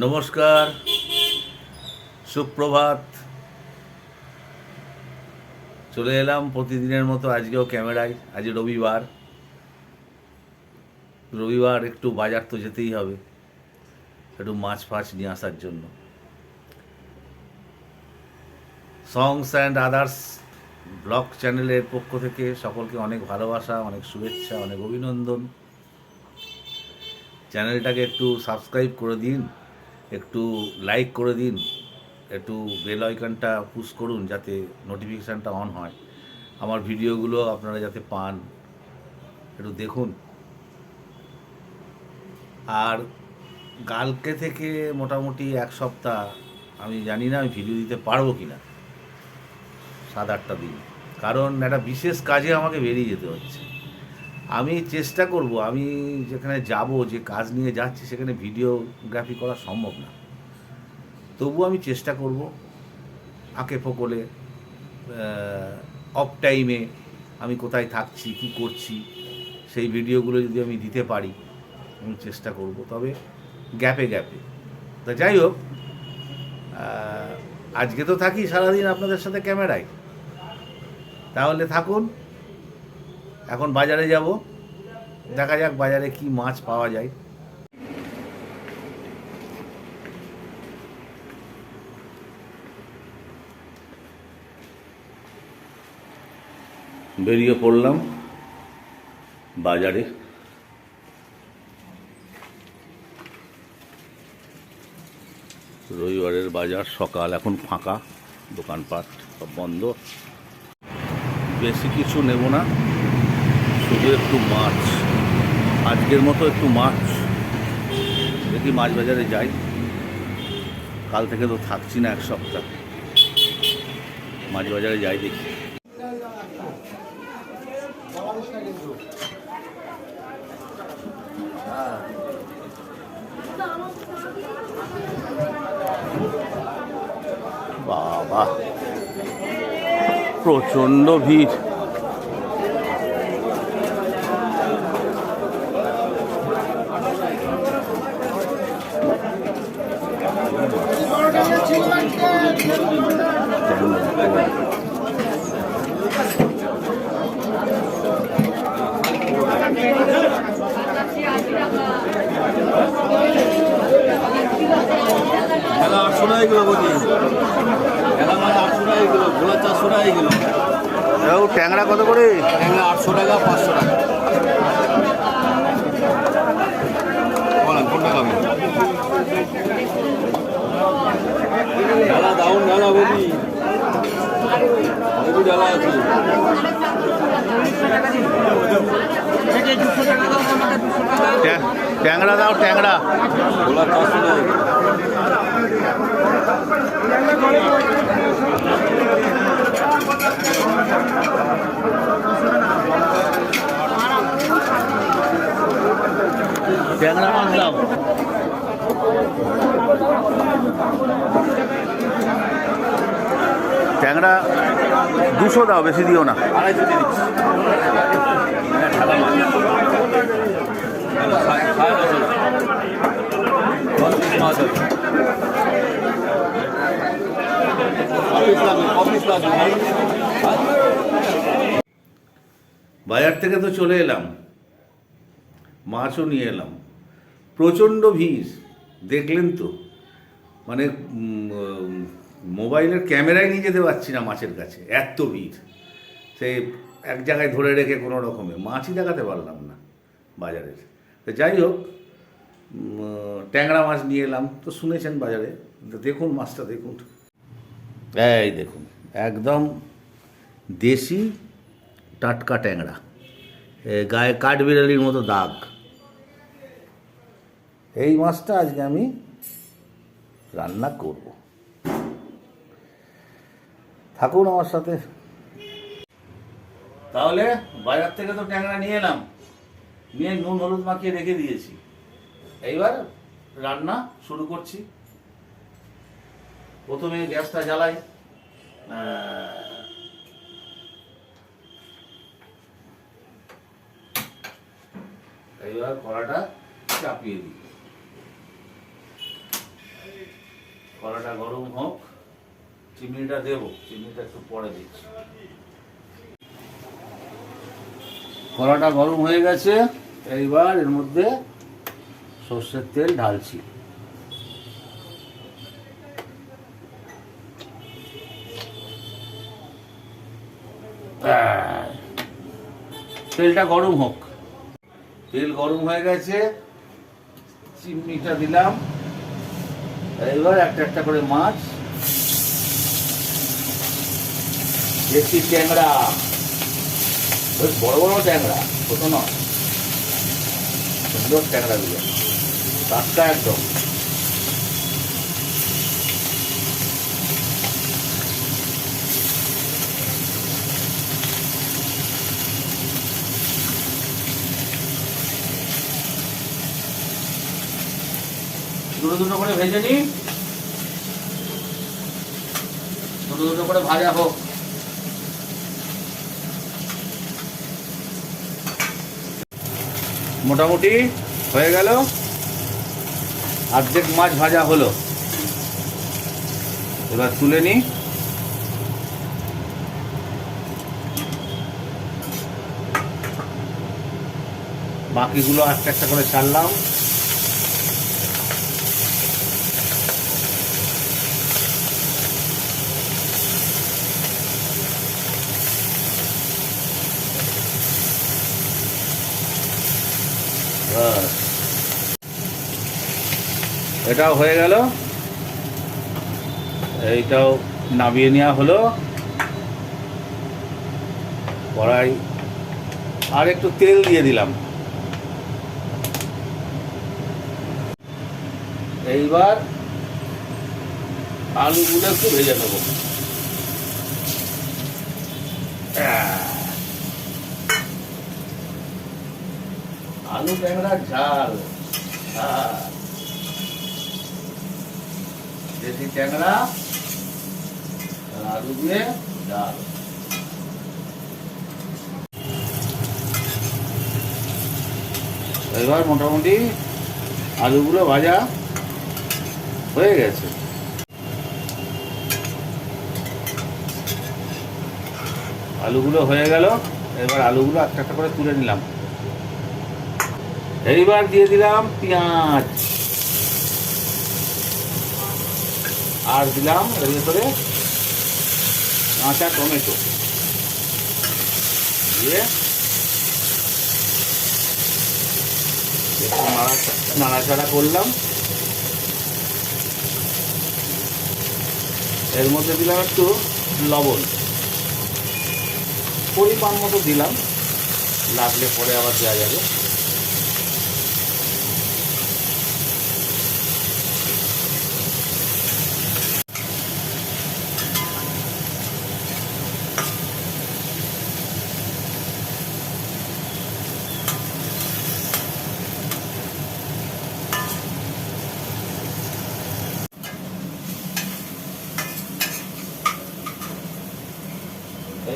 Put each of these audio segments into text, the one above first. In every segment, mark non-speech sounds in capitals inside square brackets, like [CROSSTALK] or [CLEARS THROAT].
নমস্কার, সুপ্রভাত। চলে এলাম প্রতিদিনের মতো আজকেও ক্যামেরায়, আজ রবিবার। রবিবার একটু বাজার তো যেতেই হবে, একটু মাছ ফাছ নিয়ে আসার জন্য। সংস অ্যান্ড আদার্স ব্লগ চ্যানেলের পক্ষ থেকে সকলকে অনেক ভালোবাসা, অনেক শুভেচ্ছা, অনেক অভিনন্দন। চ্যানেলটাকে একটু সাবস্ক্রাইব করে দিন। একটু লাইক করে দিন, একটু বেল আইকনটা পুশ করুন যাতে নোটিফিকেশানটা অন হয়। আমার ভিডিওগুলো আপনারা যাতে পান, একটু দেখুন। আর কালকে থেকে মোটামুটি এক সপ্তাহ, আমি জানি না আমি ভিডিও দিতে পারব কি না সাত আটটা দিন। কারণ একটা বিশেষ কাজে আমাকে বেরিয়ে যেতে হচ্ছে। আমি চেষ্টা করব, আমি যেখানে যাব, যে কাজ নিয়ে যাচ্ছি, সেখানে ভিডিওগ্রাফি করা সম্ভব না। তবু আমি চেষ্টা করব আঁকে ফোকলে অফ টাইমে আমি কোথায় থাকছি, কি করছি, সেই ভিডিওগুলো যদি আমি দিতে পারি, আমি চেষ্টা করব। তবে গ্যাপে গ্যাপে। তা যাই হোক আজকে তো থাকি সারাদিন আপনাদের সাথে ক্যামেরায়। তাহলে থাকুন। এখন বাজারে যাব। দেখা যাক বাজারে কি মাছ পাওয়া যায়। বেরিয়ে পড়লাম বাজারে। রবিবারের বাজার সকাল, এখন ফাঁকা, দোকানপাট সব বন্ধ। বেশি কিছু নেব না। শুধু একটু মাছ। আজকের মতো একটু মাছ। দেখি মাছ বাজারে যাই। কাল থেকে তো থাকছি না এক সপ্তাহ। মাছ বাজারে যাই দেখি। বাবা, প্রচণ্ড ভিড় খেলা আটশো টাকা কিলো বলি খেলা মাছ আটশো টাকা কিলো ভোলা চারশো টাকা কিলো ও ট্যাংরা কত করে ট্যাংরা আটশো টাকা পাঁচশো টাকা বলেন কোনটা খাবেন দাউন ডালা বলি বলি ডালা আছে। ট্যাংরা দাও ট্যাংরা। ভোলা চারশো টাকা ট্যাংরা মাছ দাও। ট্যাংরা দুশো দাও, বেশি দিও না। বাজার থেকে তো চলে এলাম, মাছও নিয়ে এলাম। প্রচণ্ড ভিড়, দেখলেন তো? মানে মোবাইলের ক্যামেরায় নিয়ে যেতে পারছি না মাছের কাছে, এত ভিড়। সে এক জায়গায় ধরে রেখে কোনো রকমে, মাছই দেখাতে পারলাম না বাজারের। তো যাই হোক ট্যাংরা মাছ নিয়ে এলাম। তো শুনেছেন বাজারে দেখুন মাছটা, দেখুন। এই দেখুন, একদম দেশি টাটকা ট্যাংরা। গায়ে কাঠবিড়ালির মতো দাগ। এই মাছটা আজকে আমি রান্না করব। থাকুন আমার সাথে। তাহলে বাজার থেকে তো ট্যাংরা নিয়ে এলাম। নিয়ে নুন হলুদ মাখিয়ে রেখে দিয়েছি। এইবার রান্না শুরু করছি। প্রথমে গ্যাসটা জ্বালাই। এইবার কড়াটা চাপিয়ে দিই। কড়াটা গরম হোক। চিমনিটা দেবো, চিমনিটা একটু পরে দিচ্ছি। কড়াটা গরম হয়ে গেছে, এইবার এর মধ্যে সর্ষের তেল ঢালছি। তেলটা গরম হোক। তেল গরম হয়ে গেছে, চিমনিটা দিলাম। এবার একটা একটা করে মাছ দেশি ট্যাংরা। বেশ বড় বড় ট্যাংরা, ছোট নয়। সুন্দর ট্যাংরাগুলো। টাটকা একদম। দুটো দুটো করে ভেজে নি দুটো দুটো করে ভাজা হোক। মোটামুটি হয়ে গেল। অর্ধেক মাছ ভাজা হলো। এবার তুলে নি। বাকিগুলো একটা একটা করে ছাড়লাম। এটাও হয়ে গেল। এইটাও নামিয়ে নেওয়া হলো। কড়াই আর একটু তেল দিয়ে দিলাম। এইবার আলুগুলো একটু ভেজে নেব। আলু ট্যাংরা ঝাল। হ্যাঁ। দেশি ট্যাংরা আলু দিয়ে ঝাল এবার মোটামুটি আলুগুলো ভাজা হয়ে গেছে। আলুগুলো হয়ে গেল, এবার আলুগুলো একটা একটা করে তুলে নিলাম। এইবার দিয়ে দিলাম পেঁয়াজ। আর দিলাম এর ভেতরে কাঁচা টমেটো। দিয়ে একটু নাড়াচাড়া করলাম। এর মধ্যে দিলাম একটু লবণ। পরিমাণ মতো দিলাম। লাগলে পরে আবার দেওয়া যাবে।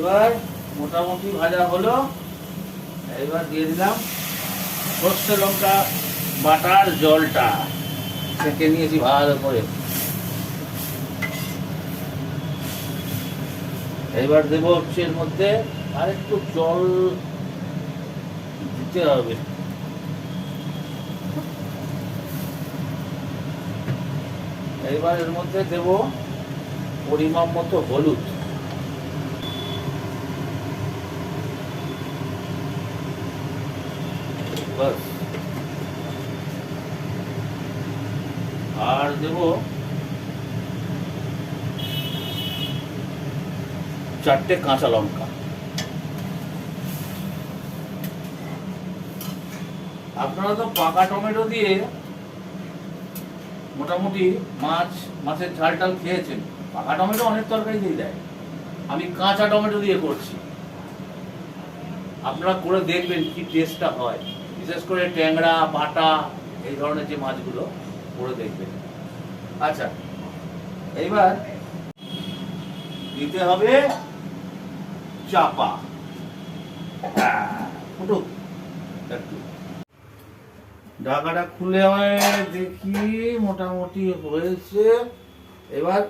এইবার মোটামুটি ভাজা হলো। এবার দিয়ে দিলাম সর্ষে লঙ্কা বাটার জলটা। সেঁকে নিয়েছি ভালো করে। এবার দেবো হচ্ছে এর মধ্যে আর একটু জল দিতে হবে। এবার এর মধ্যে দেব পরিমাণ মতো হলুদ। বাস। আর দেব চারটে কাঁচা লঙ্কা। আপনারা তো পাকা টমেটো দিয়ে মোটামুটি মাছ, মাছের ঝাল টাল খেয়েছেন। পাকা টমেটো অনেক তরকারি দিয়ে দেয়। আমি কাঁচা টমেটো দিয়ে করছি। আপনারা করে দেখবেন কি টেস্টটা হয়। বিশেষ করে ট্যাংরা, বাটা, এই ধরনের যে মাছগুলো করে দেখবেন আচ্ছা এইবার দিতে হবে চাপা। একটু। ঢাকাটা খুলে দেখি, মোটামুটি হয়েছে। এবার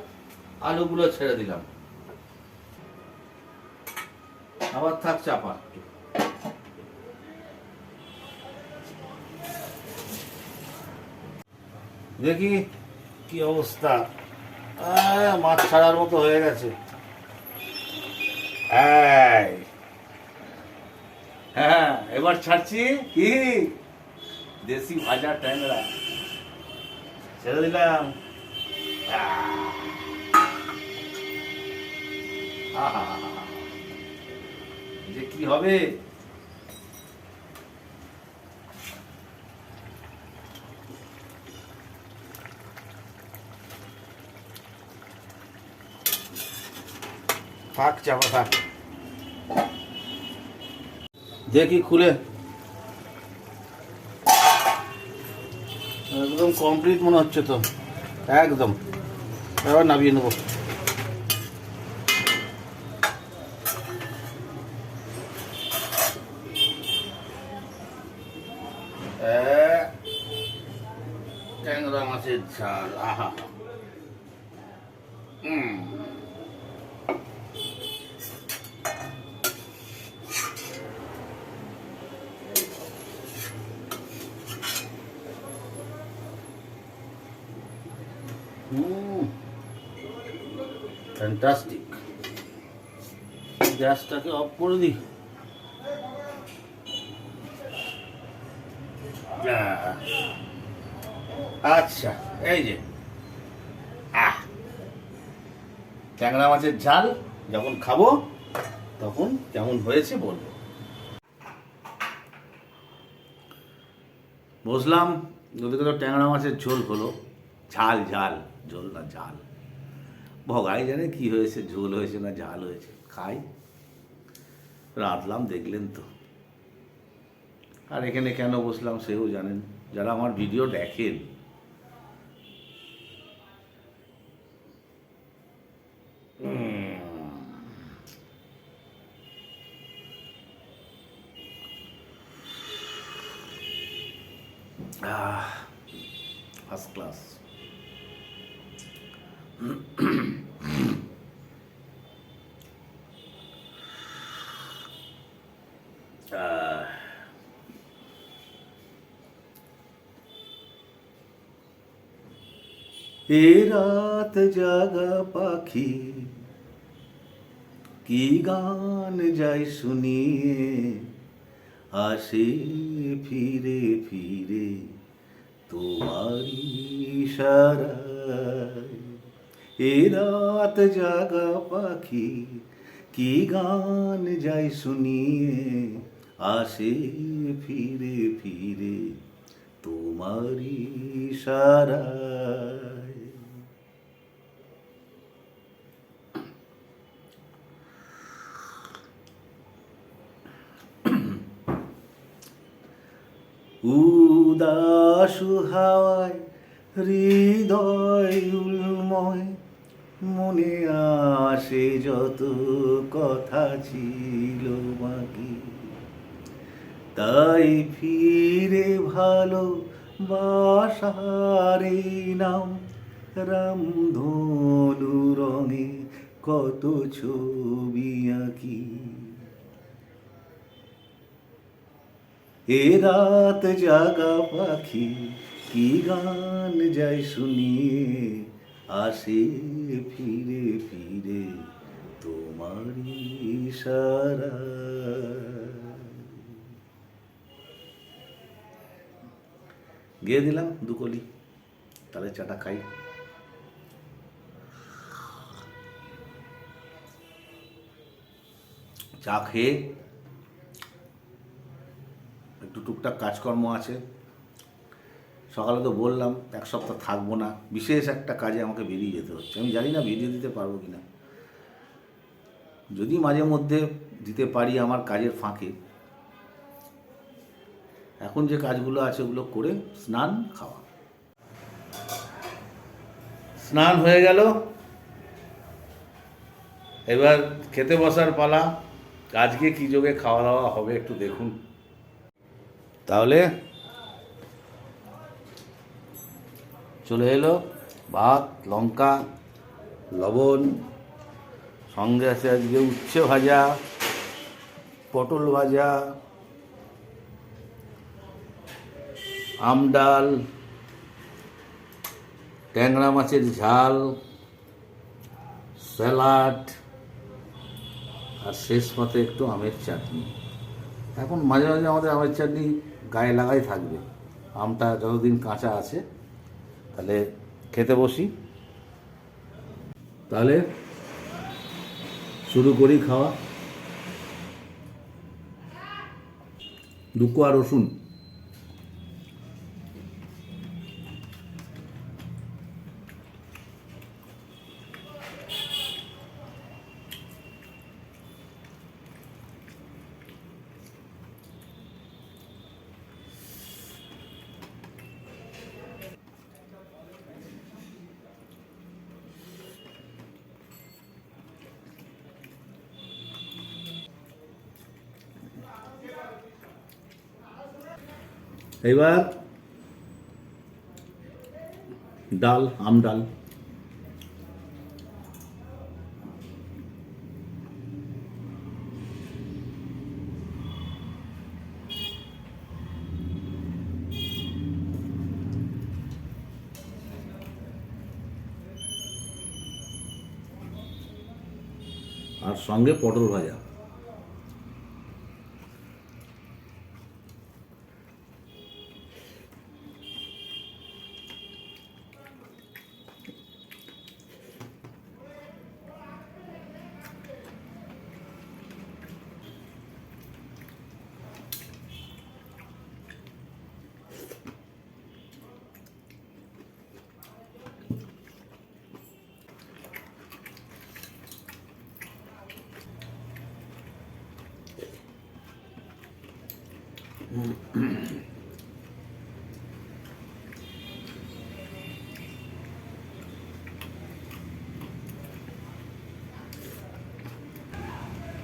আলুগুলো ছেড়ে দিলাম। আবার থাক চাপা। দেখি কি অবস্থা। মাছ ছাড়ার মতো হয়ে গেছে। হ্যাঁ এবার ছাড়ছি কি? দেশি ভাজা ট্যাংরা। ছেড়ে দিলাম। যে কি হবে? থাক চাপা থাক। দেখি খুলে। একদম কমপ্লিট মনে হচ্ছে তো। একদম। এবার নামিয়ে নেব। ট্যাংরা মাছের ঝাল। গ্যাসটাকে অফ করে দিই। আচ্ছা এই যে। আহ। ট্যাংরা মাছের ঝাল যখন খাব, তখন কেমন হয়েছে বলব। বসলাম ওদিকে তো ট্যাংরা মাছের ঝোল হলো। ঝাল ঝাল, ঝোল না ঝাল। ভগাই জানে কি হয়েছে, ঝোল হয়েছে না ঝাল হয়েছে। খাই। রাঁধলাম দেখলেন তো। আর এখানে কেন বসলাম সেও জানেন। যারা আমার ভিডিও দেখেন এ রাত জাগা পাখি, কি গান যাই শুনিয়ে আসে ফিরে ফিরে তোমারি সারায় এ রাত জাগা পাখি, কি গান যাই শুনিয়ে আসে ফিরে ফিরে তোমারি সারায় উদাসু হাওয়ায়, হৃদয় মনে আসে যত কথা ছিল বাকি। তাই ফিরে ভালো বাসারে নাম রামধনু রঙে কত ছবি আঁকি। এ রাত জাগা পাখি, কি গান যায় শুনিয়ে আসে ফিরে ফিরে তোমারি সারা। গিয়ে দিলাম দুকলি তাহলে চাটা খাই। চা খেয়ে একটু টুকটাক কাজকর্ম আছে। সকালে তো বললাম, এক সপ্তাহ থাকব না। বিশেষ একটা কাজে আমাকে বেরিয়ে যেতে হচ্ছে। আমি জানি না ভিডিও দিতে পারব কি না যদি মাঝে মধ্যে দিতে পারি আমার কাজের ফাঁকে। এখন যে কাজগুলো আছে ওগুলো করে স্নান, খাওয়া। স্নান হয়ে গেল। এবার খেতে বসার পালা। আজকে কি যোগে খাওয়া দাওয়া হবে একটু দেখুন। তাহলে চলে এলো ভাত, লঙ্কা, লবণ, সঙ্গে আছে আজকে উচ্ছে ভাজা, পটল ভাজা, আম ডাল, ট্যাংরা মাছের ঝাল, স্যালাড, আর শেষ পাতে একটু আমের চাটনি। এখন মাঝে মাঝে আমাদের আমের চাটনি গায়ে লাগাই থাকবে। আমটা যতদিন কাঁচা আছে, তাহলে খেতে বসি। তাহলে শুরু করি খাওয়া। দুকো আর রসুন। এবার ডাল আম ডাল আর সঙ্গে পটল ভাজা।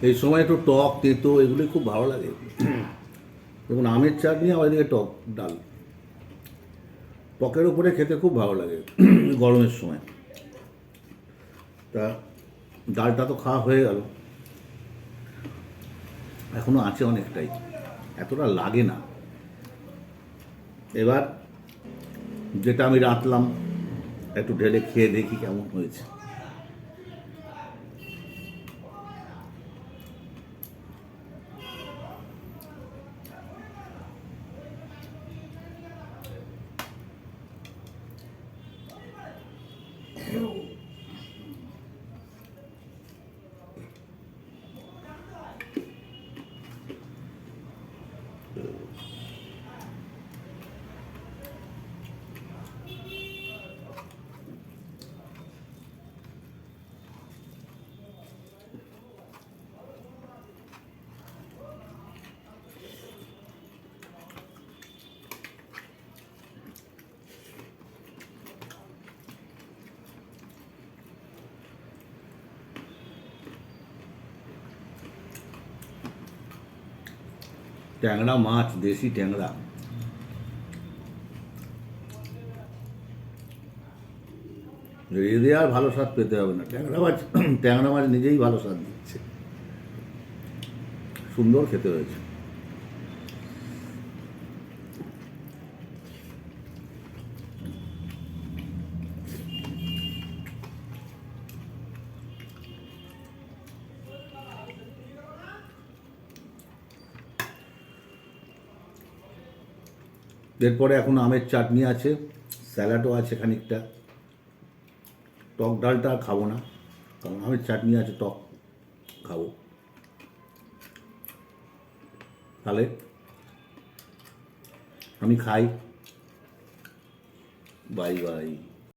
এই সময় একটু টক, তেতো এগুলোই খুব ভালো লাগে। যেমন আমের চাটনি আমার এদিকে টক, ডাল। টকের উপরে খেতে খুব ভালো লাগে গরমের সময়। তা ডালটা তো খাওয়া হয়ে গেল। এখনও আছে অনেকটাই। এতটা লাগে না। এবার যেটা আমি রাঁধলাম একটু ঢেলে খেয়ে দেখি কেমন হয়েছে। ট্যাংরা মাছ, দেশি ট্যাংরা। এদের আর ভালো স্বাদ পেতে হবে না। ট্যাংরা মাছ [CLEARS THROAT] ট্যাংরা মাছ নিজেই ভালো স্বাদ দিচ্ছে। সুন্দর খেতে হয়েছে। এরপরে এখন আমের চাটনি আছে, স্যালাডও আছে খানিকটা। টক ডালটা খাব না, কারণ আমের চাটনি আছে, টক খাব। তাহলে আমি খাই। Bye bye.